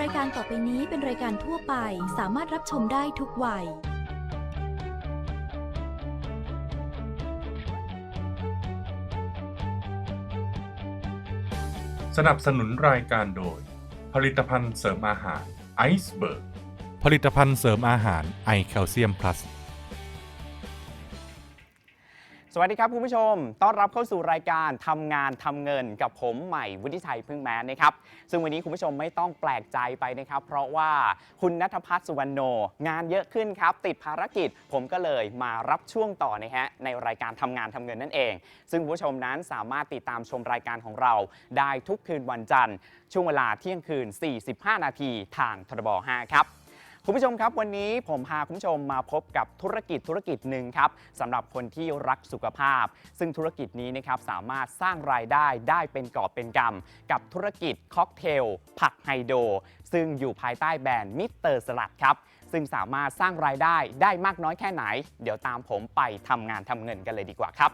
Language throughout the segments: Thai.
รายการต่อไปนี้เป็นรายการทั่วไปสามารถรับชมได้ทุกวัย สนับสนุนรายการโดย ผลิตภัณฑ์เสริมอาหารไอซ์เบิร์กผลิตภัณฑ์เสริมอาหารไอแคลเซียมพลัส สวัสดีครับคุณผู้ชม ต้อนรับเข้าสู่รายการทำงานทำเงินกับผมใหม่วุฒิชัยพึ่งแม้นนะครับ ซึ่งวันนี้คุณผู้ชมไม่ต้องแปลกใจไปนะครับ เพราะว่าคุณนัทพัฒน์สุวรรณโน งานเยอะขึ้นครับ ติดภารกิจผมก็เลยมารับช่วงต่อนะฮะในรายการทำงานทำเงินนั่นเอง ซึ่งคุณผู้ชมนั้นสามารถติดตามชมรายการของเรา ได้ทุกคืนวันจันทร์ ช่วงเวลาเที่ยงคืน 45 นาทีทางทรบ5ครับ คุณผู้ชมครับวันนี้ผมพาคุณผู้ชมมาพบกับธุรกิจธุรกิจหนึ่งครับสำหรับคนที่รักสุขภาพ ซึ่งธุรกิจนี้นะครับสามารถสร้างรายได้ได้เป็นกอบเป็นกำกับธุรกิจค็อกเทลผักไฮโดรซึ่งอยู่ภายใต้แบรนด์มิสเตอร์สลัดครับซึ่งสามารถสร้างรายได้ได้มากน้อยแค่ไหน เดี๋ยวตามผมไปทำงานทำเงินกันเลยดีกว่าครับ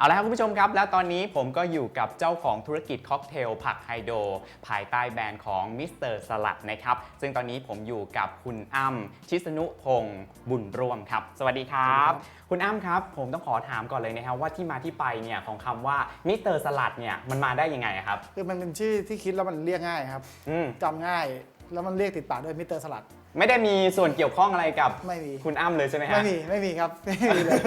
เอาละครับคุณผู้ชมครับ แล้วตอนนี้ผมก็อยู่กับเจ้าของธุรกิจค็อกเทลผักไฮโดรภายใต้แบรนด์ของมิสเตอร์สลัดนะครับ ซึ่งตอนนี้ผมอยู่กับคุณอ้ำชิสนุพงศ์บุญร่วมครับ สวัสดีครับ คุณอ้ำครับ ผมต้องขอถามก่อนเลยนะครับว่าที่มาที่ไปเนี่ยของคำว่ามิสเตอร์สลัดเนี่ยมันมาได้ยังไงอะครับ คือมันเป็นชื่อที่คิดแล้วมันเรียกง่ายครับอืม จำง่าย แล้วมันเรียกติดปากด้วยมิสเตอร์สลัด ไม่ได้มีส่วนเกี่ยวข้องอะไรกับไม่มี คุณอ้ำเลยใช่ไหมฮะ ไม่มีไม่มีครับไม่มีเลย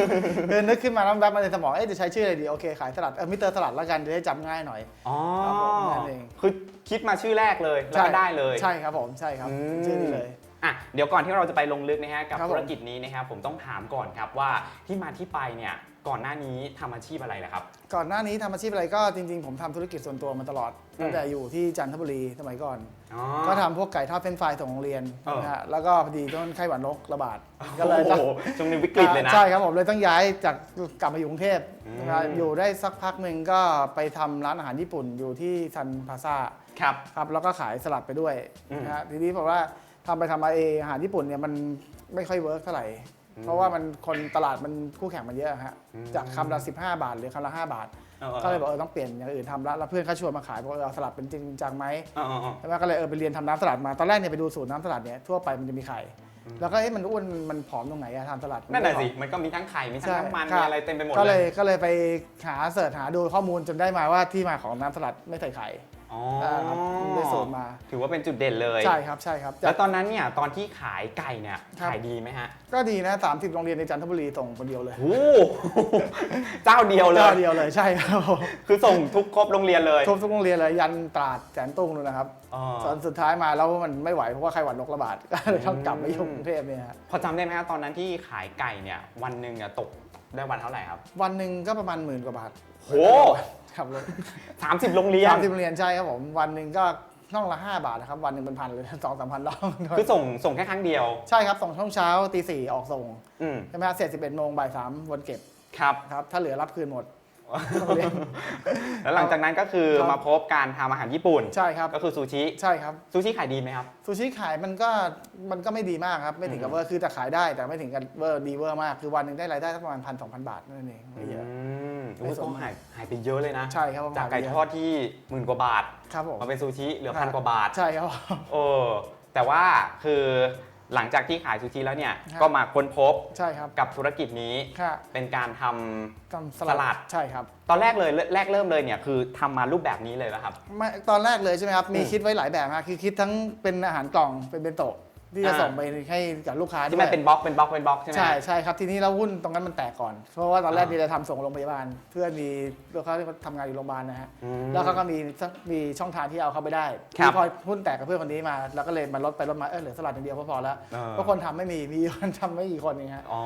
คือนึกขึ้นมาแล้วแวบมาในสมองเอ๊ะจะใช้ชื่ออะไรดีโอเคขายสลัดเออมิสเตอร์สลัดแล้วกันจะได้จำง่ายหน่อย อ๋อครับผมนั่นเอง คือคิดมาชื่อแรกเลยแล้วก็ได้เลย ใช่ครับผมใช่ครับอืม ชื่อนี้เลย อะเดี๋ยวก่อนที่เราจะไปลงลึกนะฮะกับครับผมธุรกิจนี้นะครับผมต้องถามก่อนครับว่าที่มาที่ไปเนี่ย ก่อนหน้านี้ทำอาชีพอะไรล่ะครับ ก่อนหน้านี้ทำอาชีพอะไรก็จริงๆ ผมทำธุรกิจส่วนตัวมาตลอดอืม ตั้งแต่อยู่ที่จันทบุรีสมัยก่อน อ๋อ ก็ทำพวกไก่ทอดเฟรนช์ฟรายส่งโรงเรียนเออ นะฮะแล้วก็พอดีต้นไข้หวัดนกระบาดก็เลยต้องโอ้โหช่วงนี้วิกฤตเลยนะ ใช่ครับผมเลยต้องย้ายจากกลับมาอยู่กรุงเทพอืม นะครับอยู่ได้สักพักหนึ่งก็ไปทำร้านอาหารญี่ปุ่นอยู่ที่ซันพาซา ครับ ครับแล้วก็ขายสลัดไปด้วยอืมนะฮะทีนี้บอกว่าทำไปทำมาเองอาหารญี่ปุ่นเนี่ยมันไม่ค่อยเวิร์กเท่าไหร่ เพราะว่ามันคนตลาดมันคู่แข่งมันเยอะฮะอืมจากคำละ 15 บาทหรือคำละ 5 บาทออก็เลยบอกเออต้องเปลี่ยนอย่างอื่นทำละแล้วเพื่อนเขาชวนมาขายบอกเออเอาสลัดเป็นจริงจังไหมเออเออเออใช่ไหมก็เลยเออไปเรียนทำน้ำสลัดมาตอนแรกเนี่ยไปดูสูตรน้ำสลัดเนี่ยทั่วไปมันจะมีไข่แล้วก็เอ๊ะมันอ้วนมันผอมตรงไหนอะทำสลัดมันั่นแหละไม่ผอมสิมันก็มีทั้งไข่มีทั้งใช่น้ำมันคบมีอะไรเต็มไปหมดก็เลเลยยก็เลยไปหาเสิร์ชหาดูข้อมูลจนได้มาว่าที่มาของน้ำสลัดไม่ใส่ไข่ อ๋ออ่าครับได้สูตรมา ถือว่าเป็นจุดเด่นเลย ใช่ครับใช่ครับแล้วตอนนั้นเนี่ยตอนที่ขายไก่เนี่ยครับ ขายดีไหมฮะก็ดีนะ30โรงเรียนในจันทบุรีส่งคนเดียวเลยโอ้โห เจ้าเดียวเลเจ้ายเดียวเลยใช่ครับผมคือส่งทุกครบโรงเรียนเลยทุกทุกโรงเรียนเลยยันตราดแสนตุ้งเลยนะครับอ๋อตอนสุดท้ายมาแล้วมันไม่ไหวเพราะว่าไข้หวัดนกระบาด ก็เลยต้องกลับมาอยู่กรุงเทพเนี่ยฮะพอจำได้ไหมครับตอนนั้นที่ขายไก่เนี่ยวันหนึ่งเนี่ยตกได้วันเท่าไหร่ครับ วันหนึ่งก็ประมาณหมื่นกว่าบาท โห ครับเลย30โรงเรียนสามสิบโรงเรียนใช่ครับผมวันหนึ่งก็น่องละห้าบาทนะครับ วันหนึ่งเป็นพันเลยสองสามพันรอบคือส่งส่งแค่ครั้งเดียว ใช่ครับ ส่งช่วงเช้าตีสี่ออกส่งอืมใช่ไหมฮะเสร็จสิบเอ็ดโมงบ่ายสามวนเก็บครับครับ ถ้าเหลือรับคืนหมดโรงเรียน แล้วหลังจากนั้นก็คือครับ มาพบการทำอาหารญี่ปุ่น ใช่ครับ ก็คือซูชิ ใช่ครับซูชิขายดีไหมครับ ซูชิขายมันก็มันก็ไม่ดีมากครับ ไม่ถึงกับเวอร์คือแต่ขายได้แต่ไม่ถึงกับเวอร์ดีเวอร์มาก คือวันหนึ่งได้รายได้สักประมาณพันสองพันบาทนั่นเองไม่เยอะ อืมไม่โอ้ยสมก็หายหายไปเยอะเลยนะ ใช่ครับจากไก่ทอดที่หมื่นกว่าบาท ครับผม มาเป็นซูชิเหลือครับพันกว่าบาท ใช่ครับ เออแต่ว่าคือ หลังจากที่ขายซูชิแล้วเนี่ยครับก็มาค้นพบใช่ครับกับธุรกิจนี้ค่ะเป็นการทำทำสสลัลัด ดใช่ครับตอนแรกเลยแรกเริ่มเลยเนี่ยคือทำมารูปแบบนี้เลยป่ะครับ ไม่ตอนแรกเลยใช่ไหมครับ มีอืม คิดไว้หลายแบบฮะคือคิดทั้งเป็นอาหารกล่องเป็นเบนโตะ ที่จะอ่า ส่งไปให้กับลูกค้าด้ที่วมันยเป็นบล็อกเป็นบล็อกเป็นบล็อกใช่ไหม ใช่ใช่ครับทีนี้เราหุ้นตรงนั้นมันแตกก่อน เพราะว่าตอนแรกอ่ามีจะทำส่งโรงพยาบาล เพื่อนมีลูกค้าที่ทำงานอยู่โรงพยาบาลนะฮะอืม แล้วเขาก็มีมีช่องทางที่เอาเข้าไปได้ครับที่พอหุ้นแตกกับเพื่อนคนนี้มาเราก็เลยมาลดไปลดมาเออเหลือสลัดอย่างเดียวก็พอแล้วเออ เพราะคนทำไม่มีมีคนทำไม่กี่คนเองฮะอ๋อ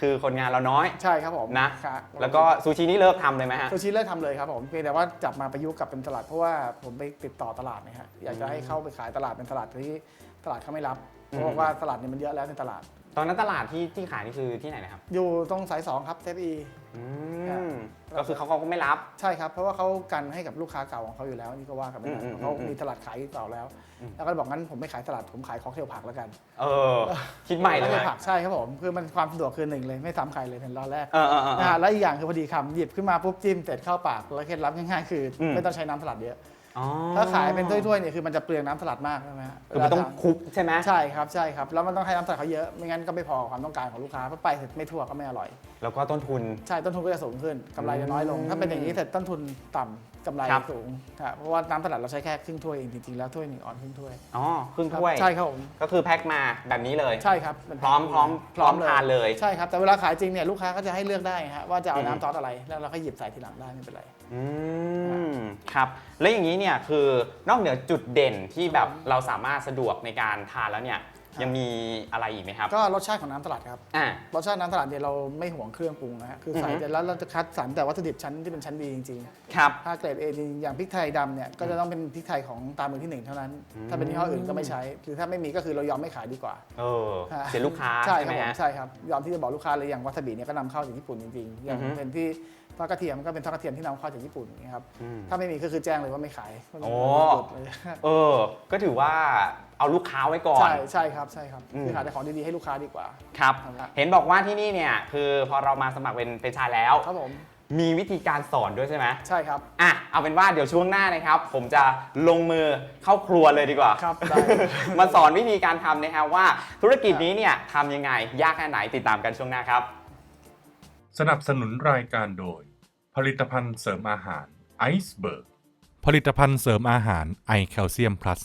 คือคนงานเราน้อย ใช่ครับผมนะ ครับแล้วก็ซูชินี่เลิกทำเลยไหมฮะ ซูชิเลิกทำเลยครับผมเพียงแต่ว่าจับมาประยุกต์กับเป็นตลาดเพราะว่าผมไปติดต่อตลาดนะฮะอยากจะให้เข้าไปขายตลาดเป็นตลาดที่ ตลาดเขาไม่รับเพราะว่าตลาดเนี่ยมันเยอะแล้วในตลาด ตอนนั้นตลาดที่ที่ขายนี่คือที่ไหนนะครับอยู่ตรงสายสองครับเซฟอีอืครับมก็คือเขาเขาก็ไม่รับ ใช่ครับ เพราะว่าเขากันให้กับลูกค้าเก่าของเขาอยู่แล้วนี่ก็ว่ากันไม่ได้อืมอืมเขาอืมมีตลาดขายต่อแล้วอืมแล้วก็บอกงั้นผมไม่ขายตลาดผมขายค็อกเทลผักแล้วกัน เออ คิดใหม่เลยค็อกทผักใช่ครับผมคือมันความสะดวกคือหนึ่งเลยไม่ซ้ำใครเลยเป็นรอบแรกเออเออเออนะฮะแล้วอีกอย่างคือพอดีคำหยิบขึ้นมาปุ๊บจิ้มเสร็จเข้าปากแล้วเคล็ดลับง่ายๆคืออมไม่ต้องใช้น้ำสลัดเยอะ อ๋อถ้าขายเป็นถ้วยๆเนี่ยคือมันจะเปลืองน้ำสลัดมากใช่ไหมฮะคือมันต้องเวลาทานคลุกใช่ไหมใช่ครับใช่ครับแล้วมันต้องให้น้ำสลัดเขาเยอะไม่งั้นก็ไม่พอความต้องการของลูกค้าเพราะไปเสร็จไม่ทั่วก็ไม่อร่อย แล้วก็ต้นทุน ใช่ต้นทุนก็จะสูงขึ้นกำไรจะน้อยลงอืมถ้าเป็นอย่างนี้เสร็จต้นทุนต่ำกำไรครับ สูงครับเพราะว่าน้ำสลัดเราใช้แค่ครึ่งถ้วยเองจริงๆแล้วถ้วยหนึ่งออนครึ่งถ้วยอ๋อครึ่งครับถ้วย ใช่ครับผมก็คือแพ็คมาแบบนี้เลย ใช่ครับนพร้อมพร้อมพร้อมทานเลยใช่ครับแต่เวลาขายจริงเนี่ยลูกค้าก็จะให้เลือกได้ฮะว่าจะเอาอืม น้ำซอสอะไรแล้วเราก็หยิบใส่ทีหลังได้ไม่เป็นไร อืมครับ แล้วอย่างนี้เนี่ยคือนอกเหนือจุดเด่นที่แบบเราสามารถสะดวกในการทานแล้วเนี่ยครับ ยังมีอะไรอีกไหมครับก็รสชาติของน้ำสลัดครับ อ่า รสชาติน้ำสลัดเนี่ยเราไม่ห่วงเครื่องปรุงนะฮะคือใส่อือฮึ แต่แล้วเราจะคัดสรรแต่วัตถุดิบชั้นที่เป็นชั้นดีจริงครับ ๆ ถ้าเกรดเอจริงๆอย่างพริกไทยดำเนี่ยก็จะต้องเป็นพริกไทยของตามมือที่หนึ่งเท่านั้นถ้าเป็นยี่ห้ออื่นก็ไม่ใช้ หรือถ้าไม่มีก็คือเรายอมไม่ขายดีกว่าเออฮะเสียลูกค้าใช่ใช่คไหรับผมมฮะ ใช่ครับยอมที่จะบอกลูกค้าเลยอย่างวาซาบิเนี่ยก็นำเข้าจากญี่ปุ่นจริงๆอย่างอือฮึ เป็นที่ทอดกระเทียมก็เป็นทอดกระเทียมที่นำเข้าจากญี่ปุ่นนะครับอืม ถ้าไม่มีก็คือแจ้งเลยว่าไม่ขายโอ้หยุดเลยเออ ก็ถือว่า เอาลูกค้าไว้ก่อน ใช่ใช่ครับใช่ครับอืม คือหาแต่ของดีๆให้ลูกค้าดีกว่า ครับ ครับ เห็นบอกว่าที่นี่เนี่ยคือพอเรามาสมัครเป็นเป็นชายแล้ว ครับผมมีวิธีการสอนด้วยใช่ไหมใช่ครับ อะเอาเป็นว่าเดี๋ยวช่วงหน้านะครับ ผมจะลงมือเข้าครัวเลยดีกว่า ครับได้ มาสอนวิธีการทำนะครับว่าธุรกิจนี้เนี่ยทำยังไงยากแค่ไหนติดตามกันช่วงหน้าครับ สนับสนุนรายการโดย ผลิตภัณฑ์เสริมอาหารไอซ์เบิร์กผลิตภัณฑ์เสริมอาหารไอแคลเซียมพลัส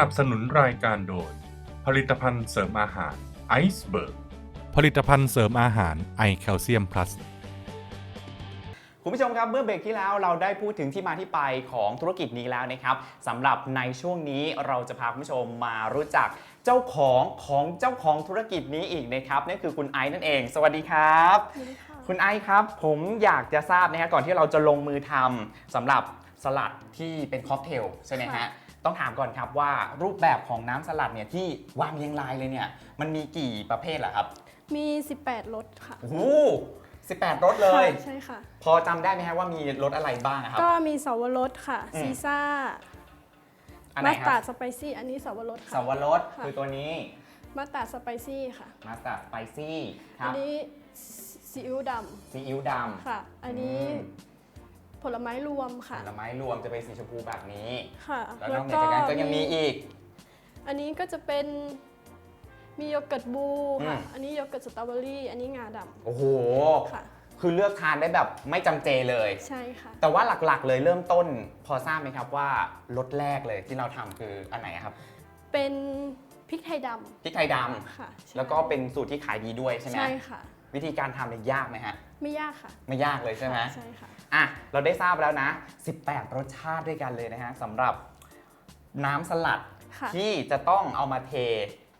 นับสนุนรายการโดย ผลิตภัณฑ์เสริมอาหารไอซ์เบิร์กผลิตภัณฑ์เสริมอาหารไอแคลเซียมพลัสคุณผู้ชมครับเมื่อเบรกที่แล้วเราได้พูดถึงที่มาที่ไปของธุรกิจนี้แล้วนะครับสำหรับในช่วงนี้เราจะพาคุณผู้ชมมารู้จักเจ้าของของเจ้าของธุรกิจนี้อีกนะครับนั่นคือคุณไอซ์นั่นเอง สวัสดีครับ คุณไอซ์ครับ ผมอยากจะทราบนะฮะก่อนที่เราจะลงมือทำสำหรับสลัดที่เป็นค็อกเทลใช่ไหมฮะค่ะ ต้องถามก่อนครับว่ารูปแบบของน้ำสลัดเนี่ยที่วางเรียงรายเลยเนี่ยมันมีกี่ประเภทล่ะครับมี 18รสค่ะโอ้โห18รสเลย ค่ะใช่ค่ะ พอจำได้ไหมฮะว่ามีรสอะไรบ้างอะครับ ก็มีสาวรสค่ะ อืม ซีซ่าอันไหนมัสคตารัร์บดสไปซี่ อันนี้สาวรสค่ะสาวรสค่ะ คือตัวนี้มัสตาร์ดสไปซี่ค่ะมาสตาร์ดสไปซี่คอัรันบนี้ซีอิ๊วดซีอิ๊วดำค่ะำอันนี้ม ผลไม้รวมค่ะผลไม้รวมจะเป็นสีชมพูแบบนี้ ค่ะแล้วนอกเหนือจากนั้นก็ยังมีอีก อันนี้ก็จะเป็นมีโยเกิร์ตบลูค่ะ อืม อันนี้โยเกิร์ตสตรอเบอรี่อันนี้งาดโอ้โหำค่ะ คือเลือกทานได้แบบไม่จำเจเลย ใช่ค่ะ แต่ว่าหลักๆเลยเริ่มต้นพอทราบไหมครับว่ารสแรกเลยที่เราทำคืออันไหนครับเป็นพริกไทยดพริกไทยดำค่ะใช่ำแล้วก็เป็นสูตรที่ขายดีด้วยใช่ไหมใช่ค่ะ วิธีการทำเนี่ยยากไหมฮะไม่ยากค่ะไม่ยากเลยใช่ไหมใช่ค่ะ อะเราได้ทราบแล้วนะ 18 รสชาติด้วยกันเลยนะฮะสำหรับน้ำสลัดค่ะที่จะต้องเอามาเท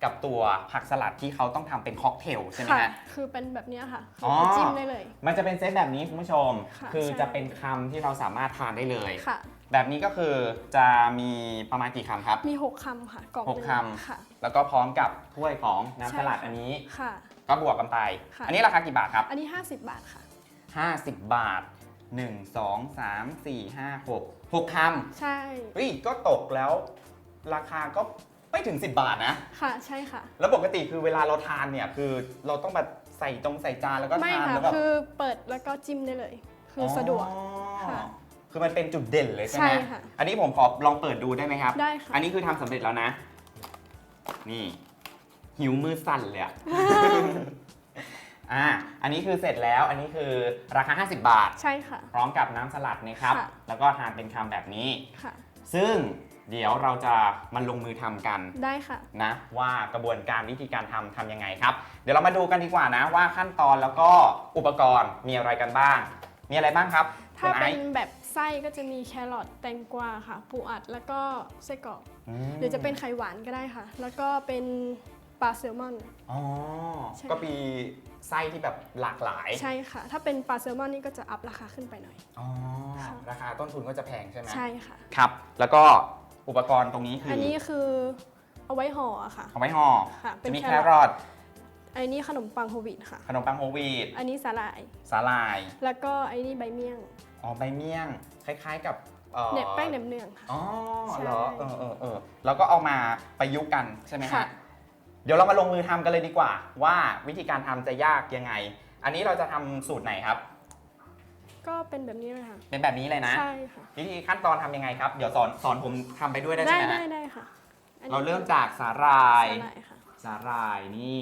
กับตัวผักสลัดที่เขาต้องทำเป็นค็อกเทลใช่ไหมค่ะ ฮะ คือเป็นแบบเนี้ยค่ะอ๋อคือจิ้มได้เลย มันจะเป็นเซตแบบนี้คุณผู้ชม ค่ะคือใช่ จะเป็นคำที่เราสามารถทานได้เลย ค่ะ แบบนี้ก็คือจะมีประมาณกี่คำครับ มี 6คำค่ะกล่องหกหนึ่งคำ ค่ะ แล้วก็พร้อมกับถ้วยของน้ำสลัดใช่ค่ะ อันนี้ ค่ะ ก็บวกกันไป ค่ะ อันนี้ราคากี่บาทครับอันนี้ 50 บาทค่ะ50 บาท 1 2 3 4 5 6 6คำใช่เฮ้ยก็ตกแล้ว ราคาก็ไม่ถึง 10 บาทนะ ค่ะใช่ค่ะ แล้วปกติคือเวลาเราทานเนี่ย คือเราต้องแบบใส่ตรงใส่จานแล้วก็ไม่ทานค่ะ แล้วแบบคือเปิดแล้วก็จิ้มได้เลย คืออสะดวกอ๋อค่ะคือมันเป็นจุดเด่นเลยใช่ไหมใช่ค่ะ อันนี้ผมขอลองเปิดดูได้ไหมครับ ได้ค่ะ อันนี้คือทำสำเร็จแล้วนะ นี่ หิวมือสั่นเลยอะ อ่าอันนี้คือเสร็จแล้วอันนี้คือราคา 50 บาท ใช่ค่ะ พร้อมกับน้ำสลัดนะครับ ค่ะ แล้วก็ทานเป็นคำแบบนี้ ค่ะ ซึ่งเดี๋ยวเราจะมาลงมือทำกัน ได้ค่ะ นะว่ากระบวนการวิธีการทำทำยังไงครับ เดี๋ยวเรามาดูกันดีกว่านะว่าขั้นตอนแล้วก็อุปกรณ์มีอะไรกันบ้าง มีอะไรบ้างครับถ้าคุณไอเป็นซ์แบบไส้ก็จะมีแครอทแตงกวาค่ะ ปูอัดแล้วก็ไส้กรอกมหรือจะเป็นไข่หวานก็ได้ค่ะ แล้วก็เป็น ปลาแซลมอน อ๋อ ใช่ ก็มีไส้ที่แบบหลากหลาย ใช่ค่ะ ถ้าเป็นปลาแซลมอนนี่ก็จะอัพราคาขึ้นไปหน่อย อ๋อ ค่ะ ราคาต้นทุนก็จะแพงใช่ไหมใช่ค่ะ ครับ แล้วก็อุปกรณ์ตรงนี้คืออัอันนี้คือเอาไว้ห่ออะค่ะ เอาไว้ห่อค่ะเป็จะนมีแคแครรออท ทอันนี้ขนมปังโฮลวีตค่ะ ขนมปังโฮลวีตอันนี้สาหร่าย สาหร่าย แล้วก็ไอ้นี่ใบเมี่ยงอ๋อ ใบเมี่ยง คล้ายๆกับอ่อเน็บแป้งเน็บเนืองค่ะ อ๋อใช่เหรอเออเออเออแล้วก็เอามาประยุกต์กันใช่ไหมค่ะ ฮะ เดี๋ยวเรามาลงมือทำกันเลยดีกว่า ว่าวิธีการทำจะยากยังไง อันนี้เราจะทำสูตรไหนครับ ก็เป็นแบบนี้เลยค่ะ เป็นแบบนี้เลยนะ ใช่ค่ะ วิธีขั้นตอนทำยังไงครับ เดี๋ยวสอนสอนผมทำไปด้วยได้ได้ใช่ไหมได้ฮะได้ค่ะอันนี้เราเริ่มจากสาหร่ายสาหร่ายค่ะสาหร่ายนี่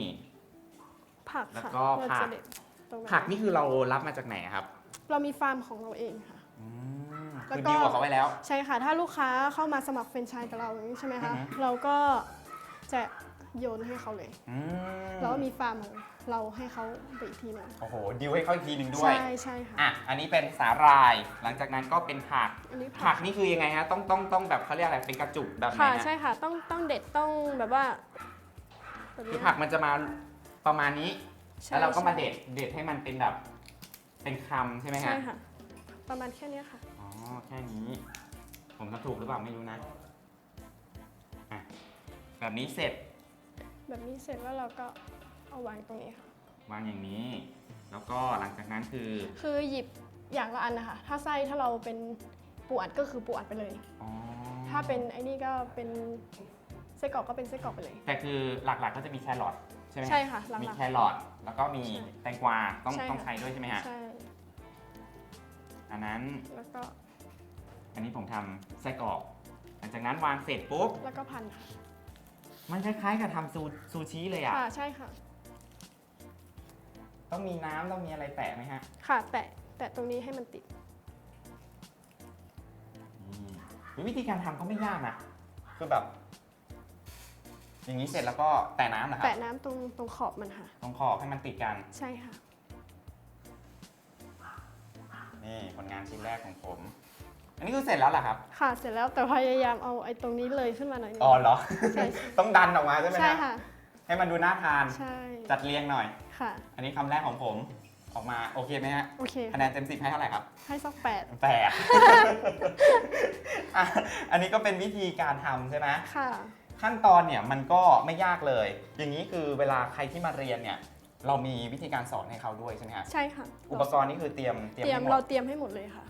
ผักแล้วค่ะก็เราผัจะกเด็ดตรงนั้นผักนี่คือเรารับมาจากไหนครับ เรามีฟาร์มของเราเองค่ะอืมแล้วคือก็ดีลกับเขาไว้แล้ว ใช่ค่ะ ถ้าลูกค้าเข้ามาสมัครเฟรนไชส์กับเราอย่างนี้ใช่ไหมอืคะอฮึเราก็จะ โยนให้เขาเลย อืมแล้วก็มีฟาร์มของเราให้เขาไปอีกทีหนึงโอ้โหดีลให้เขาอีกทีหนึ่งด้วย ใช่ใช่ค่ะ อะ อันนี้เป็นสาหร่าย หลังจากนั้นก็เป็นผัก อันนี้ผักนี่คือยังไงฮะ ต้องต้องต้องแบบเขาเรียกอะไร เป็นกระจุกแบบไหนค่ะฮะใช่ค่ะ ต้องต้องเด็ดต้องแบบว่าแบบคืนี้อผักมันจะมาประมาณนี้ ใช่แล้วเราก็มาใช่ เด็ด เด็ดให้มันเป็นแบบ เป็นคำใช่ไหมฮะ ใช่ค่ะ ประมาณแค่เนี้ยค่ะ อ๋อ แค่นี้ ผมทำถูกหรือเปล่าไม่รู้นะอะแบบนี้เสร็จ แบบนี้เสร็จแล้วเราก็เอาวางตรงนี้ค่ะ วางอย่างนี้ แล้วก็หลังจากนั้นคือคือหยิบอย่างละอันนะคะ ถ้าไส้ถ้าเราเป็นปูอัดก็คือปูอัดไปเลย อ๋อถ้าเป็นไอ้นี่ก็เป็นไส้กรอกก็เป็นไส้กรอกไปเลย แต่คือหลักๆก็จะมีแครอทใช่ไหมฮะใช่ค่ะหลัมีกแครอทแล้วก็มีใช่แตงกวาต้องใช่ค่ะต้องใช้ด้วยใช่ไหมฮะๆใช่ อันนั้นแล้วก็อันนี้ผมทำไส้กรอกหลังจากนั้นวางเสร็จปุ๊บแล้วก็พันค่ะ มันคล้ายๆกับทำซูซูชิเลยอะ ค่ะใช่ค่ะ ต้องมีน้ำต้องมีอะไรแตะไหมฮะค่ะแตะแตะตรงนี้ให้มันติดนี่วิธีการทำก็ไม่ยากนะคือแบบ อย่างนี้เสร็จแล้วก็แตะน้ำเหรอครับแตะน้ำตรงตรงขอบมันค่ะ ตรงขอบให้มันติดกัน ใช่ค่ะ นี่ผลงานชิ้นแรกของผม อันนี้คือเสร็จแล้วเหรอครับ ค่ะเสร็จแล้วแต่พยายามเอาไอ้ตรงนี้เลยขึ้นมาหน่อยนึง อ๋อเหรอ ใช่ ต้องดันออกมาใช่ไหมใช่ฮะค่ะ ให้มันดูน่าทาน ใช่จัดเรียงหน่อย ค่ะ อันนี้คำแรกของผมออกมาโอเคไหมฮะ โอเค คะแนนเต็มสิบให้เท่าไหร่ครับ ให้สักแปดแปด อะอันนี้ก็เป็นวิธีการทำใช่ไหมค่ะ ขั้นตอนเนี่ยมันก็ไม่ยากเลย อย่างนี้คือเวลาใครที่มาเรียนเนี่ย เรามีวิธีการสอนให้เขาด้วยใช่ไหมฮะใช่ค่ะอุปกรณ์นี่คือเตรียมเตรียมให้หมเราดเตรียมให้หมดเลยค่ะอืม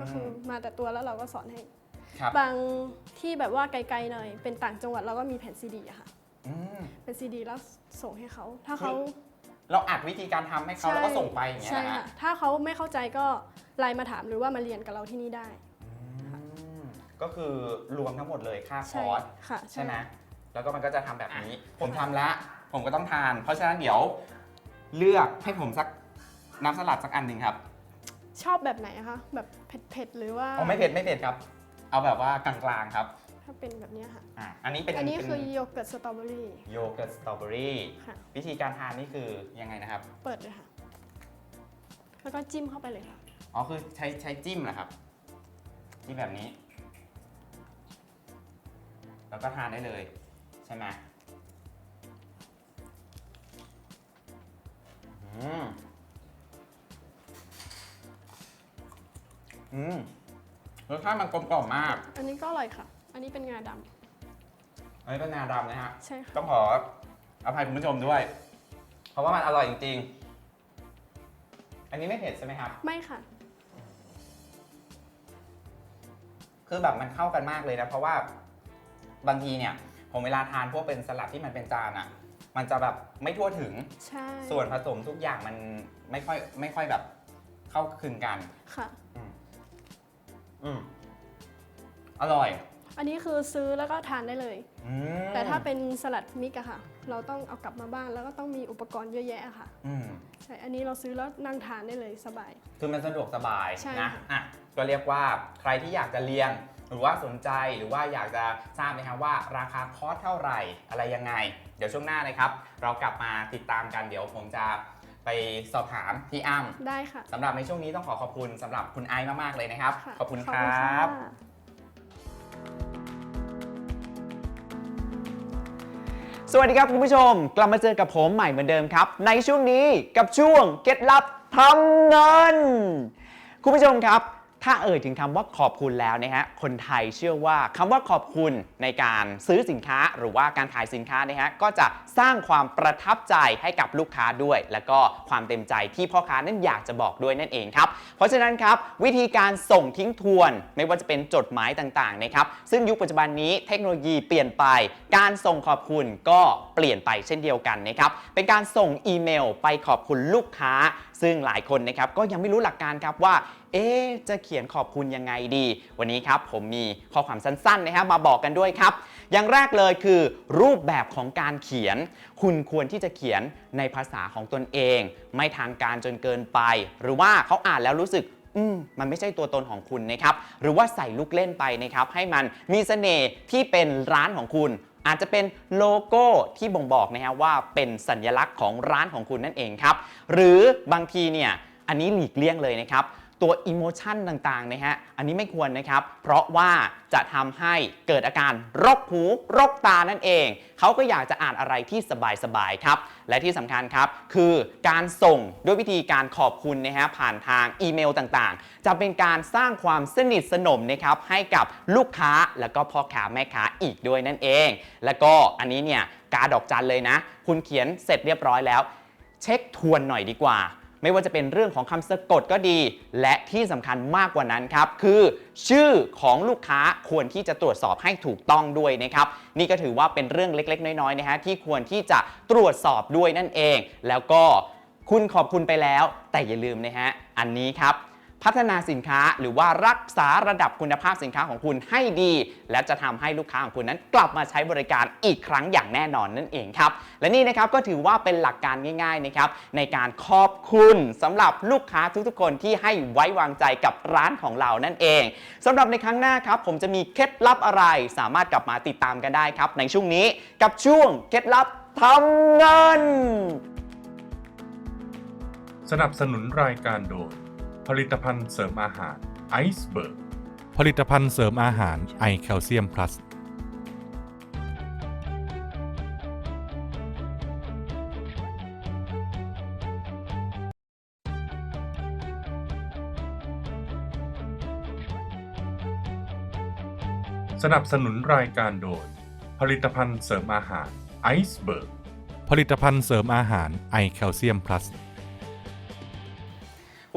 ก็คือมาแต่ตัวแล้วเราก็สอนให้ ครับบางที่แบบว่าไกลๆหน่อย เป็นต่างจังหวัดเราก็มีแผ่นซีดีอะค่ะ อืมเป็นซีดีแล้วส่งให้เขา ถ้าเขาเราอัดวิธีการทำให้เขาแล้วก็ส่งไปอย่างเงี้ยใช่นะฮะค่ะ ถ้าเขาไม่เข้าใจก็ไลน์มาถามหรือว่ามาเรียนกับเราที่นี่ได้ อืมก็คือรวมทั้งหมดเลยค่าคใช่อร์ส ค่ะ ใช่ไหมแล้วก็มันก็จะทำแบบนี้ ผมทำละ ผมก็ต้องทาน เพราะฉะนั้นเดี๋ยวเลือกให้ผมสักน้ำสลัดสักอันหนึ่งครับ ชอบแบบไหนอะคะแบบเผ็ดๆหรือว่าเอาไม่เผ็ดไม่เผ็ดครับ เอาแบบว่ากลางๆครับถ้าเป็นแบบเนี้ยค่ะอะอันนี้เป็นอันนี้เป็นคือโยเกิร์ตสตรอเบอรี่โยเกิร์ตสตรอเบอรี่ค่ะวิธีการทานนี่คือยังไงนะครับ เปิดเลยค่ะ แล้วก็จิ้มเข้าไปเลยค่ะอ๋อคือใช้ใช้จิ้มเหรอครับจิ้มแบบนี้ แล้วก็ทานได้เลย ใช่ไหมอืม อืมรสชาติมันกลมกล่อมมาก อันนี้ก็อร่อยค่ะ อันนี้เป็นงาดำอันนี้เป็นงาดำนะฮะ ใช่ค่ะต้องขออภัยคุณผู้ชมด้วย เพราะว่ามันอร่อยจริงๆ อันนี้ไม่เผ็ดใช่ไหมครับ ไม่ค่ะ คือแบบมันเข้ากันมากเลยนะ เพราะว่าบางทีเนี่ย ผมเวลาทานพวกเป็นสลัดที่มันเป็นจานอะ่ะ มันจะแบบไม่ทั่วถึง ใช่ส่วนผสมทุกอย่างมันไม่ค่อยไม่ค่อยแบบเข้าคลึงกัน ค่ะ อืมอร่อย อันนี้คือซื้อแล้วก็ทานได้เลย อืมแต่ถ้าเป็นสลัดมิกอะค่ะ เราต้องเอากลับมาบ้านแล้วก็ต้องมีอุปกรณ์เยอะแยะอะค่ะ อืม ใช่ อันนี้เราซื้อแล้วนั่งทานได้เลยสบาย คือมันสะดวกสบายใช่นะ ค่ะ อะ ก็เรียกว่าใครที่อยากจะเรียนหรือว่าสนใจหรือว่าอยากจะทราบนะครับว่าราคาคอร์สเท่าไหร่อะไรยังไง เดี๋ยวช่วงหน้านะครับ เรากลับมาติดตามกันเดี๋ยวผมจะ ไปสอบถามพี่อ้ำได้ค่ะ สำหรับในช่วงนี้ต้องขอขอบคุณสำหรับคุณไอซ์มาก ๆ เลยนะครับะขอบคุณครับะสวัสดีครับคุณผู้ชม กลับมาเจอกับผมใหม่เหมือนเดิมครับ ในช่วงนี้กับช่วงเคล็ดลับทำเงิน คุณผู้ชมครับ ถ้าเอ่ยถึงคำว่าขอบคุณแล้วนะฮะคนไทยเชื่อว่าคำว่าขอบคุณในการซื้อสินค้าหรือว่าการขายสินค้านะฮะก็จะสร้างความประทับใจให้กับลูกค้าด้วย แล้วก็ความเต็มใจที่พ่อค้านั้นอยากจะบอกด้วยนั่นเองครับเพราะฉะนั้นครับวิธีการส่งทิ้งทวน ไม่ว่าจะเป็นจดหมายต่างๆนะครับซึ่งยุคปัจจุบันนี้เทคโนโลยีเปลี่ยนไป การส่งขอบคุณก็เปลี่ยนไปเช่นเดียวกันนะครับเป็นการส่งอีเมลไปขอบคุณลูกค้าซึ่งหลายคนนะครับก็ยังไม่รู้หลักการครับว่าเอ๊จะเขียนขอบคุณยังไงดี วันนี้ครับผมมีข้อความสั้นๆนะครับมาบอกกันด้วยครับ อย่างแรกเลยคือ รูปแบบของการเขียน คุณควรที่จะเขียนในภาษาของตนเอง ไม่ทางการจนเกินไป หรือว่าเขาอ่านแล้วรู้สึกอืมมันไม่ใช่ตัวตนของคุณนะครับ หรือว่าใส่ลูกเล่นไปนะครับ ให้มันมีเสน่ห์ที่เป็นร้านของคุณ อาจจะเป็นโลโก้ที่บ่งบอกนะฮะว่าเป็นสัญลักษณ์ของร้านของคุณนั่นเองครับ หรือบางทีเนี่ยอันนี้หลีกเลี่ยงเลยนะครับ ตัวอิโมชันต่างๆนะฮะ อันนี้ไม่ควรนะครับ เพราะว่าจะทำให้เกิดอาการรกหูรกตานั่นเอง เขาก็อยากจะอ่านอะไรที่สบายๆครับ และที่สำคัญครับ คือการส่งด้วยวิธีการขอบคุณนะฮะผ่านทางอีเมลต่างๆ จะเป็นการสร้างความสนิทสนมนะครับให้กับลูกค้าแล้วก็พ่อค้าแม่ค้าอีกด้วยนั่นเอง แล้วก็อันนี้เนี่ยกาดอกจันเลยนะ คุณเขียนเสร็จเรียบร้อยแล้ว เช็คทวนหน่อยดีกว่า ไม่ว่าจะเป็นเรื่องของคำสะกดก็ดี และที่สำคัญมากกว่านั้นครับ คือ ชื่อของลูกค้าควรที่จะตรวจสอบให้ถูกต้องด้วยนะครับ นี่ก็ถือว่าเป็นเรื่องเล็ก ๆ น้อยๆนะฮะที่ควรที่จะตรวจสอบด้วยนั่นเอง แล้วก็คุณขอบคุณไปแล้ว แต่อย่าลืมนะฮะอันนี้ครับ พัฒนาสินค้าหรือว่ารักษาระดับคุณภาพสินค้าของคุณให้ดี และจะทำให้ลูกค้าของคุณนั้นกลับมาใช้บริการอีกครั้งอย่างแน่นอนนั่นเองครับ และนี่นะครับก็ถือว่าเป็นหลักการง่ายๆนะครับในการขอบคุณสำหรับลูกค้าทุกๆคนที่ให้ไว้วางใจกับร้านของเรานั่นเองสำหรับในครั้งหน้าครับผมจะมีเคล็ดลับอะไร สามารถกลับมาติดตามกันได้ครับ ในช่วงนี้กับช่วงเคล็ดลับทำเงิน สนับสนุนรายการโดย ผลิตภัณฑ์เสริมอาหารไอซ์เบิร์กผลิตภัณฑ์เสริมอาหารไอแคลเซียมพลัสสนับสนุนรายการโดย ผลิตภัณฑ์เสริมอาหารไอซ์เบิร์กผลิตภัณฑ์เสริมอาหารไอแคลเซียมพลัส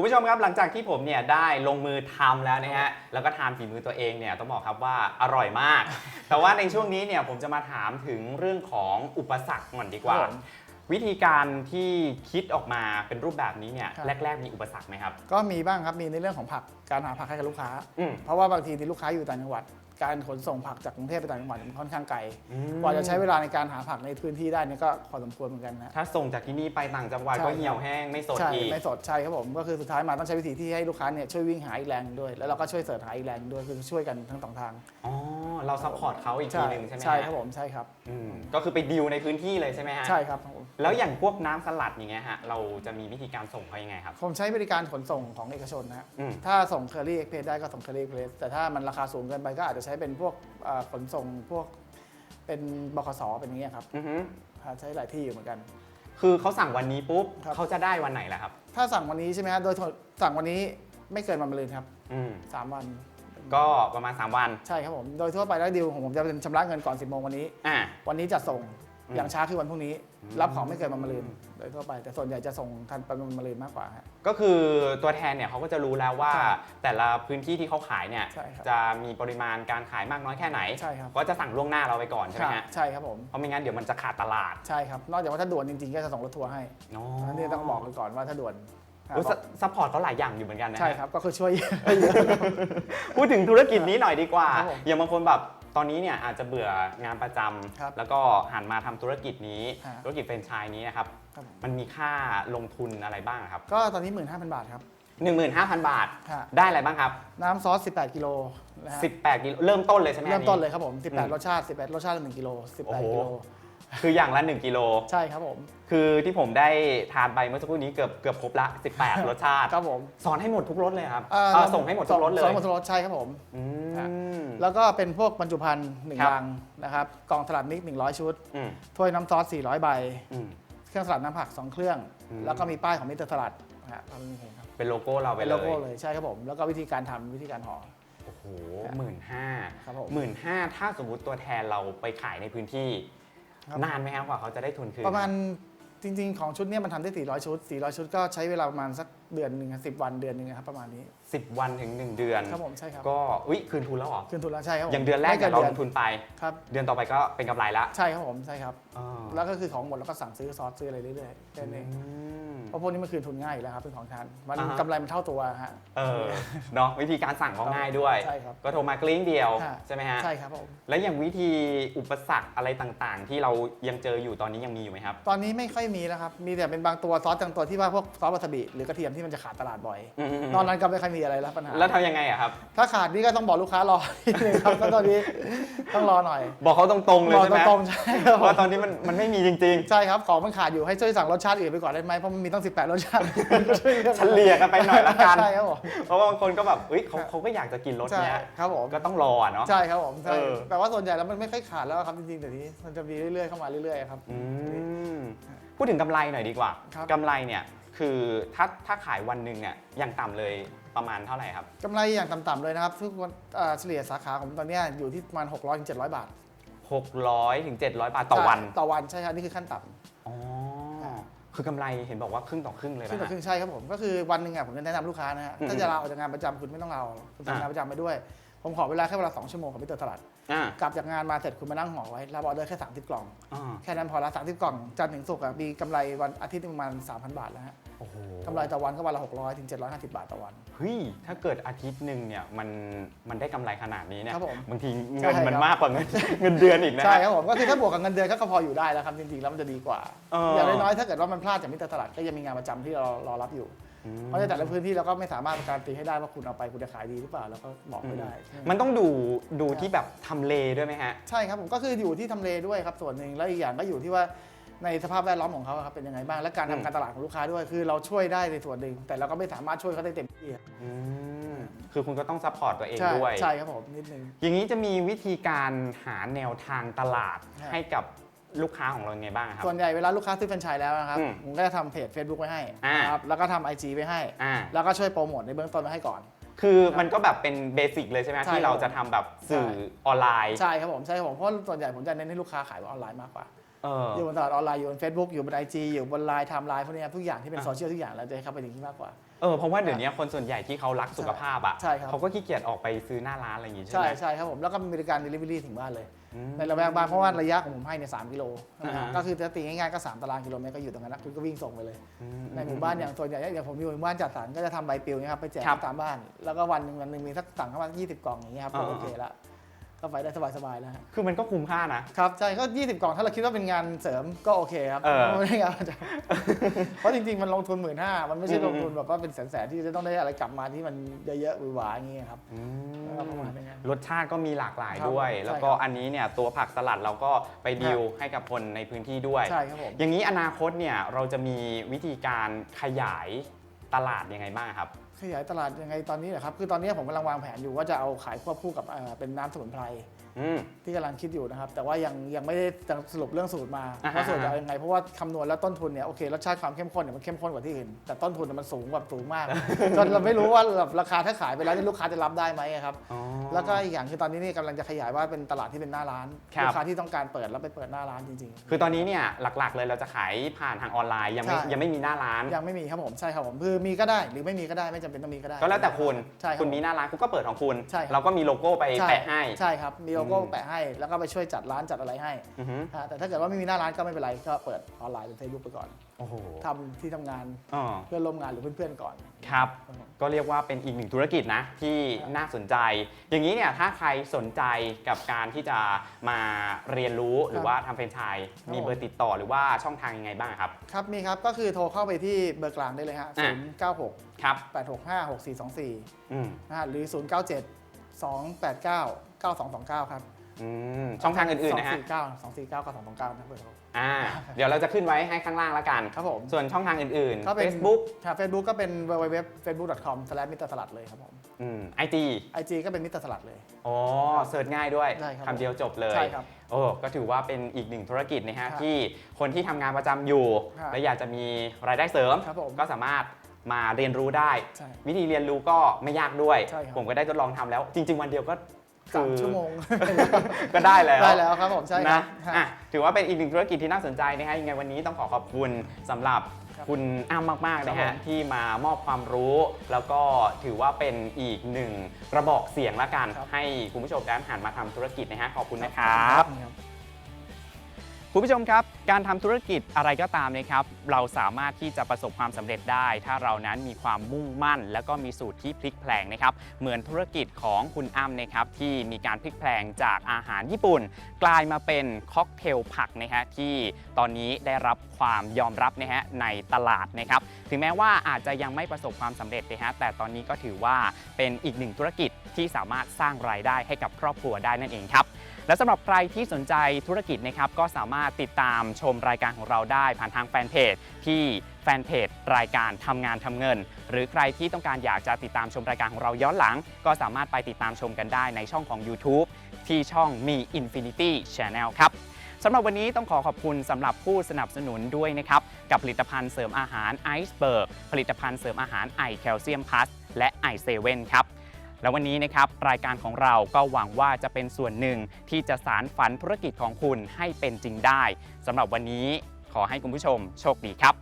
คุณผู้ชมครับหลังจากที่ผมเนี่ยได้ลงมือทำแล้วนะฮะแล้วก็ทานฝีมือตัวเองเนี่ยต้องบอกครับว่าอร่อยมาก แต่ว่าในช่วงนี้เนี่ยผมจะมาถามถึงเรื่องของอุปสรรคก่อนดีกว่า ครับผม วิธีการที่คิดออกมาเป็นรูปแบบนี้เนี่ยครับ แรก ๆ มีอุปสรรคไหมครับ ก็มีบ้างครับมีในเรื่องของผักการหาผักให้กับลูกค้า อืม เพราะว่าบางทีที่ลูกค้าอยู่ต่างจังหวัด การขนส่งผักจากกรุงเทพไปต่างจังหวัดมันค่อนข้างไกลอืม กว่าจะใช้เวลาในการหาผักในพื้นที่ได้เนี่ยก็พอสมควรเหมือนกันนะ ถ้าส่งจากที่นี่ไปต่างจังหวัดใช่ ก็เหี่ยวแห้งไม่สดใช่อีก ไม่สดใช่ครับผมก็คือสุดท้ายมาต้องใช้วิธีที่ให้ลูกค้าเนี่ยช่วยวิ่งหาอีกแรงหนึ่งด้วย แล้วเราก็ช่วยเสิร์ชหาอีกแรงหนึ่งด้วยคือช่วยกันทั้งสองทางอ๋อ เราซัพพอร์ตเขาอีกทีหนึ่งใช่ไหมฮะใช่ครับผมใช่ครับอืมก็คือไปดิวในพื้นที่เลยใช่ไหมฮะใช่ครับผม แล้วอย่างพวกน้ำสลัดอย่างเงี้ยฮะ เราจะมีวิธีการส่งเขายังไงครับ ผมใช้บริการขนส่งของเอกชนนะฮะอืม ถ้าส่งเคอรี่เอ็กเพสได้ก็ส่งเคอรี่เอ็กเพสแต่ถ้ามันราคาสูงเกินไปก็อาจจะใช้เป็นพวกเอ่อขนส่งพวกเป็นบขสเป็นอย่างเงี้ยครับอือฮึใช้หลายที่อยู่เหมือนกัน คือเขาสั่งวันนี้ปุ๊บครับ เขาจะได้วันไหนล่ะครับ ถ้าสั่งวันนี้ใช่ไหมฮะโดยสั่งวันนี้ไม่เกินวันมะรืนครับอืมสามวันก็ประมาณ 3 วันใช่ครับผมโดยทั่วไปแล้วดีลของผมจะเป็นชำระเงินก่อน 10โมงวันนี้ อ่า วันนี้จะส่งอืมอย่างช้าคือวันพรุ่งนี้อืมรับของไม่เกินวันมะรืน โดยทั่วไป แต่ส่วนใหญ่จะส่งทันเป็นวันมะรืนมากกว่าฮะ ก็คือตัวแทนเนี่ยเขาก็จะรู้แล้วว่าครับแต่ละพื้นที่ที่เขาขายเนี่ยใช่ครับจะมีปริมาณการขายมากน้อยแค่ไหน ใช่ครับ ก็จะสั่งล่วงหน้าเราไปก่อนใช่ไหมฮะใช่ครับผม เพราะไม่งั้นเดี๋ยวมันจะขาดตลาดใช่ครับ นอกจากว่าถ้าด่วนจริงๆ ก็จะส่งรถทัวร์ให้อ๋ออันนี้ต้องบอกไว้ก่อนว่าถ้าด่วนโอ้ยซัพพอร์ตเขาหลายอย่างอยู่เหมือนกันนะฮะ ใช่ครับ ก็คือช่วย พูดถึงธุรกิจนี้หน่อยดีกว่า ครับผมอย่างบางคนแบบ ตอนนี้เนี่ยอาจจะเบื่องานประจครับำแล้วก็หันมาทำธุรกิจนี้ ฮะ ธุรกิจแฟรนไชส์นี้นะครับ ครับผมมันมีค่าลงทุนอะไรบ้างครับ ก็ตอนนี้ 15,000 บาทครับ 15,000 บาท ฮะ ได้อะไรบ้างครับ น้ำซอส 18 กิโลนะฮะ18กิโลเริ่มต้นเลยใช่ไหมเริ่มต้นเลยอัครับผม อืม18 รสชาติ 18 รสชาติละ1กิโล โอ้โห 18 กิโล คืออย่างละ1กิโล ใช่ครับผม คือที่ผมได้ทานไปเมื่อสักครู่นี้เกือบเกือบครบละ 18 รสชาติครับผมสอนให้หมดทุกรสเลยครับเอ่อเอ่อส่งให้หมดทุกรสเลยส่งให้หมดทุกรสใช่ครับผม อืม แล้วก็เป็นพวกบรรจุภัณฑ์หนึ่งครับ ลังนะครับกล่องสลัดมิก100 ชุด อืมถ้วยน้ำซอส 400 ใบ อืม เครื่องสลัดน้ำผัก 2 เครื่อง อืม แล้วก็มีป้ายของมิสเตอร์สลัดนะฮะตามนี้เห็นครับเป็นโลโก้เราไปเป็นเลโลยโก้เลยใช่ครับผม แล้วก็วิธีการทำวิธีการห่อ โอ้โหหมื่นห้าครับผม หมื่นห้าถ้าสมมุติตัวแทนเราไปขายในพื้นที่ ครับนานไหมครับกว่าเขาจะได้ทุนคืนประมาณจริง ๆ ของชุดเนี้มันทำได้ 400 ชุด 400 ชุดก็ใช้เวลาประมาณสักเดือนหนึ่งสิบวันเดือนหนึ่งนะครับประมาณนี้ สิบวันถึง 1 เดือน ครับผมใช่ครับ ก็อุ้ยคืนทุนแล้วเหรอ คืนทุนแล้วใช่ครับผมอย่างเดือนแรกไม่เนี่ยนเราดืลงทุนไป ครับ เดือนต่อไปก็เป็นกำไรละใช่ครับผมใช่ครับอ๋อแล้วก็คือของหมดแล้วก็สั่งซื้อซอสซื้ออะไรเรื่อยๆแค่นั้นเอง อืม เพราะพวกนี้มันคืนทุนง่ายอยู่แล้วครับเป็นของทานมันอ่าฮะ กำไรมันเท่าตัวฮะ เออเนาะวิธีการสั่งก็ง่ายด้วย ใช่ครับก็โทรมากลิ้งเดียวฮะ ใช่ไหมฮะ ใช่ครับผม แล้วอย่างวิธีอุปสรรคอะไรต่างๆ ที่เรายังเจออยู่ตอนนี้ยังมีอยู่ไหมครับ ตอนนี้ไม่ค่อยมีแล้วครับ มีแต่เป็นบางตัวซอสบางตัวที่ว่าพวกซอสวาซาบิหรือกระเทียมที่มันจะขาดตลาดบ่อย อืมๆๆนอกนั้นก็ไม่ค่อยมีอะไรแล้วปัญหา แล้วทำยังไงอะครับ ถ้าขาดนี่ก็ต้องบอกลูกค้ารอนิดนึงครับก็ตอนนี้ต้องรอหน่อยบอกเขาตรงๆเลยบอกใช่ไหมตรงๆใช่ครับเพผมราะตอนนี้มันมันไม่มีจริงใช่ครับของมันขาดอยู่ให้ช่วยสั่งรสชาติอื่นไปก่อนได้ไหมเพราะมันมีตั้ง 18 รสชาติๆเฉลี่ยกันไปหน่อยละกัน ใช่ครับผมเพราะว่าบางคนก็แบบเฮ้ยเขาครับเขาก็อยากจะกินรสใช่เนี้ยครับผมก็ต้องรออะเนาะ ใช่ครับผมใช่เออ แต่ว่าส่วนใหญ่แล้วมันไม่ค่อยขาดแล้วครับจริงๆแต่นี้มันจะมีเรื่อยๆเข้ามาเรื่อยๆครับ อืมพูดถึงกำไรหน่อยดีกว่าครับ กำไรเนี่ยคือถ้าถ้าขายวันหนึ่งเนี่ยอย่างต่ำเลย ประมาณเท่าไหร่ครับ กำไรอย่างต่ำๆเลยนะครับทุกวันเอ่อเฉลี่ยสาขาของผมตอนเนี้ยอยู่ที่ประมาณ 600ถึง700 บาท600ถึง700 บาทต่อวันใช่ต่อวันใช่ครับนี่คือขั้นต่ำ อ๋อคือกำไรเห็นบอกว่าครึ่งต่อครึ่งเลยครึ่งต่อนะ ครึ่งใช่ครับผมก็คือวันหนึ่งอะผมจะแนะนำลูกค้านะฮะอืมถ้าจะลาออกจากงานประจำคุณไม่ต้องลาออกคุณอ่าทำงานประจำไปด้วย ผมขอเวลาแค่เวลา2ชั่วโมงกับมิสเตอร์ตลาด อ่ากลับจากงานมาเสร็จคุณมานั่งห่อไว้รับออเดอร์แค่ 30 กล่อง อ่าแค่นั้นพอละ30 กล่องจันทร์ถึงศุกร์อะมีกำไรวันอาทิตย์หนึ่งประมาณ 3,000 บาทแล้วฮะโอ้โหกำไรต่อวันก็วันละ600ถึง750 บาทต่อวัน เฮ้ยถ้าเกิดอาทิตย์หนึ่งเนี่ยมันมันได้กำไรขนาดนี้เนี่ยครับผมบางทีใช่เงินมันครับ มากกว่าเงินเงินเดือนอีกนะ ใช่ครับผมก็คือถ้าบวกกับเงินเดือนก็พออยู่ได้แล้วครับจริงๆแล้วมันจะดีกว่าเออออย่างน้อยๆถ้าเกิดว่ามันพลาดจากมิตรตลาดก็ยังมีงานประจำที่เรารอรับอยู่อืม เพราะในแต่ละพื้นที่เราก็ไม่สามารถการนตีให้ได้ว่าคุณเอาไปคุณจะขายดีหรือเปล่าเราก็บอกไม่ได้ใช่ไหมมันต้องดูดูที่แบบทำเลด้วยไหมฮะ ใช่ครับผมก็คืออยู่ที่ทำเลด้วยครับส่วนหนึ่งแล้วอีกอย่างก็อยู่ที่ว่าในสภาพแวดล้อมของเขาครับเป็นยังไงบ้างและการอืมทำการตลาดของลูกค้าด้วยคือเราช่วยได้ในส่วนหนึ่งแต่เราก็ไม่สามารถช่วยเขาได้เต็มที่ครับอืมคือคุณก็ต้องซัพพอร์ตตัวเองใช่ด้วย ใช่ครับผมนิดนึง อย่างนี้จะมีวิธีการหาแนวทางตลาดฮะให้กับ ลูกค้าของเรายังไงบ้างครับ ส่วนใหญ่เวลาลูกค้าซื้อแฟรนไชส์แล้วนะครับอืมผมก็จะทำเพจ Facebook ไว้ให้อ่า นะครับแล้วก็ทำ IG ไว้ให้ อ่า แล้วก็ช่วยโปรโมทในเบื้องต้นไว้ให้ก่อน คือมันก็แบบเป็นเบสิกเลยใช่ไหมใช่ที่เราจะทำแบบสื่อใช่ ออนไลน์ใช่ครับผมใช่ครับผมเพราะส่วนใหญ่ผมจะเน้นให้ลูกค้าขายออนไลน์มากกว่า เออ อยู่บนตลาดออนไลน์อยู่บน Facebook อยู่บน IG อยู่บนไลน์ไทม์ไลน์พวกเนี้ยทุกอย่างที่เป็นอะ โซเชียลทุกอย่างเราจะให้เข้าไปถึงที่มากกว่า เออเพราะว่าเดี๋ยวนี้คนส่วนใหญ่ที่เขารักสุขภาพอะใช่ครับ เขาก็ขี้เกียจออกไปซื้อหน้าร้านอะไรอย่างงี้ใช่ใช่ไหม ใช่ครับผมแล้วก็มีบริการ Delivery ถึงบ้านเลยอืม ในระแวกบ้านเพราะว่าระยะของผมให้เนี่ยสามกิโลอ่าฮะก็คือจะตีง่ายๆก็ 3 ตารางกิโลเมตรก็อยู่ตรงนั้นนะคุณก็วิ่งส่งไปเลยอืในหมู่บ้านอย่างส่วนใหญ่อย่างผมอยู่หมู่บ้านจัดสรรก็จะทำใบปลิวนะครับไปแจกครับตามบ้าน แล้วก็วันหนึ่งวันหนึ่งมีสักสั่งเข้ามา20 กล่องอย่างเงี้ยครับก็อ่าโอเคละ ก็ไปได้สบายๆแล้วฮะคือมันก็คุ้มค่านะ ครับใช่ก็ 20 กล่องถ้าเราคิดว่าเป็นงานเสริมก็โอเคครับเออไม่ได้งานประจำเพราะจริงๆ มันลงทุนหมื่นห้ามันไม่ใช่อืมลงทุนแบบว่าเป็นแสนๆที่จะต้องได้อะไรกลับมาที่มันเยอะๆหวือหวาอย่างเงี้ยครับอืก็ประมมาณนี้ครับ รสชาติก็มีหลากหลายครับด้วยใช่แล้วก็ครับอันนี้เนี่ยตัวผักสลัดเราก็ไปดีลให้กับคนในพื้นที่ด้วย ใช่ครับผม อย่างนี้อนาคตเนี่ยเราจะมีวิธีการขยายตลาดยังไงบ้างครับ ขยายตลาดยังไงตอนนี้เหรอครับ คือตอนนี้ผมกำลังวางแผนอยู่ว่าจะเอาขายควบคู่กับเอ่อเป็นน้ำสมุนไพร อืม ที่กำลังคิดอยู่นะครับ แต่ว่ายังยังไม่ได้สรุปเรื่องสูตรมาอ่าฮะ ว่าสูตรจะเอายังไง เพราะว่าคำนวณแล้วต้นทุนเนี่ยโอเครสชาติความเข้มข้นเนี่ยมันเข้มข้นกว่าที่อื่นแต่ต้นทุนเนี่ยมันสูงแบบสูงมาก จนเราไม่รู้ว่าแบบราคาถ้าขายไปแล้วเนี่ยลูกค้าจะรับได้ไหมอะครับ อ๋อ แล้วก็อีกอย่างคือตอนนี้นี่กำลังจะขยายว่าเป็นตลาดที่เป็นหน้าร้านครับ ลูกค้าที่ต้องการเปิดแล้วไปเปิดหน้าร้านจริงๆคือตอนนี้เนี่ยหลักๆเลยเราจะขายผ่านทางออนไลน์ยังไม่ใช่ ยังไม่มีหน้าร้านยังไม่มีครับผมใช่ครับผมคือมีก็ได้หรือไม่มีก็ได้ไม่จำเป็นต้องมีก็ได้ ก็แล้วแต่คุณ ใช่รับคุณมีหน้าร้านคุณก็เปิดของคุณ ใช่ครับ เราก็มีโลโก้ไปช่แปะให้ ใช่ครับมีโลโก้อืมแปะให้แล้วก็ไปช่วยจัดร้านจัดอะไรให้อือฮึอ่าแต่ถ้าเกิดว่าไม่มีหน้าร้านก็ไม่เป็นไรก็เปิดออนไลน์เป็นเฟซบุ๊กไปก่อนโอ้โหทำที่ทำงานอ๋อเพื่อนร่วมงานหรือเพื่อนๆก่อน ครับครับผมก็เรียกว่าเป็นอีกหนึ่งธุรกิจนะ ที่น่าสนใจ อย่างนี้เนี่ยถ้าใครสนใจกับการที่จะมาเรียนรู้หรือว่าทำแฟรนไชส์ครับ มีเบอร์ติดต่อหรือว่าช่องทางยังไงบ้างครับ ครับมีครับก็คือโทรเข้าไปที่เบอร์กลางได้เลยฮะอะ0 9 6ครับ8 6 5 6 4 2 4อืม นะฮะหรือ 0 9 7 2 8 9 9 2 2 9 ครับอืมช่องทางอื่นๆนะฮะ249 249 9 2 2 9นะเบอร์โทร อ่า เดี๋ยวเราจะขึ้นไว้ให้ข้างล่างแล้วกัน ครับผม ส่วนช่องทางอื่นก็ๆ เป็น Facebook ครับ Facebook ก็เป็น www facebook com มิตรสลัดเลยครับผม อืม IG IG ก็เป็นมิตรสลัดเลย อ๋อเสิร์ชง่ายด้วยได้ครับคำเดียวจบเลยใช่ครับโอ้ก็ถือว่าเป็นอีกหนึ่งธุรกิจนะฮะครับที่คนที่ทำงานประจำอยู่ ครับและอยากจะมีรายได้เสริม ครับผมก็สามารถมาเรียนรู้ได้ ใช่วิธีเรียนรู้ก็ไม่ยากด้วย ใช่ครับผมก็ได้ทดลองทำแล้ว จริง ๆ วันเดียวก็ สามคือชั่วโมง ก็ได้แล้วได้แล้วครับผมใช่ครันะบฮะอะถือว่าเป็นอีกหนึ่งธุรกิจที่น่าสนใจนะฮะยังไงวันนี้ต้องขอขอบคุณสำหรับครับคุณอ้ำมากๆนะครัฮะบผมที่มามอบความรู้ แล้วก็ถือว่าเป็นอีกหนึ่งกระบอกเสียงละกันครับให้คุณผู้ชมได้หันมาทำธุรกิจนะฮะขอบคุณนะครับครับคุณผู้ชมครับ การทำธุรกิจอะไรก็ตามนะครับ เราสามารถที่จะประสบความสำเร็จได้ ถ้าเรานั้นมีความมุ่งมั่น แล้วก็มีสูตรที่พลิกแพลงนะครับ เหมือนธุรกิจของคุณอ้ำนะครับที่มีการพลิกแพลงจากอาหารญี่ปุ่น กลายมาเป็นค็อกเทลผักนะฮะที่ตอนนี้ได้รับความยอมรับนะฮะในตลาดนะครับ ถึงแม้ว่าอาจจะยังไม่ประสบความสำเร็จนะฮะแต่ตอนนี้ก็ถือว่าเป็นอีกหนึ่งธุรกิจที่สามารถสร้างรายได้ให้กับครอบครัวได้นั่นเองครับและสำหรับใครที่สนใจธุรกิจนะครับก็สามารถติดตามชมรายการของเราได้ผ่านทางแฟนเพจที่แฟนเพจรายการทำงานทำเงิน หรือใครที่ต้องการอยากจะติดตามชมรายการของเราย้อนหลัง ก็สามารถไปติดตามชมกันได้ในช่องของ YouTube ที่ช่องมี Infinity Channel ครับสำหรับวันนี้ต้องขอขอบคุณสำหรับผู้สนับสนุนด้วยนะครับ กับผลิตภัณฑ์เสริมอาหารไอซ์เบิร์กผลิตภัณฑ์เสริมอาหารไอแคลเซียมพัสและไอเซเว่นครับ และววันนี้นะครับรายการของเราก็หวังว่าจะเป็นส่วนหนึ่งที่จะสารฝันธุรกิจของคุณให้เป็นจริงได้สำหรับวันนี้ขอให้คุณผู้ชมโชคดีครับ